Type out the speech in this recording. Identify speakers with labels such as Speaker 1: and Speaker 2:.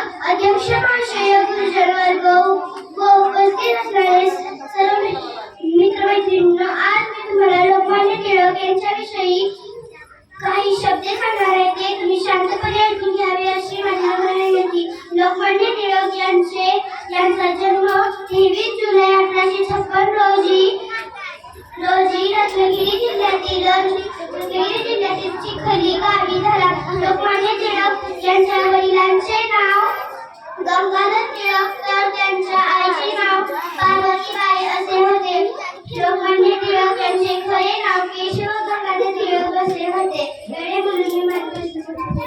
Speaker 1: अध्यक्षांशय गुरुजनवर्ग व उपस्थित असणारे सर्व मित्रमैत्रिणींनो आज मी तुम्हाला लोकमान्य टिळक यांच्याविषयी काही शब्द सांगणार आहे ते तुम्ही शांतपणे ऐकून घ्यावे त्यांचे खरे नाव केशव गंगाधर टिळक असे होते. एवढे म्हणून मी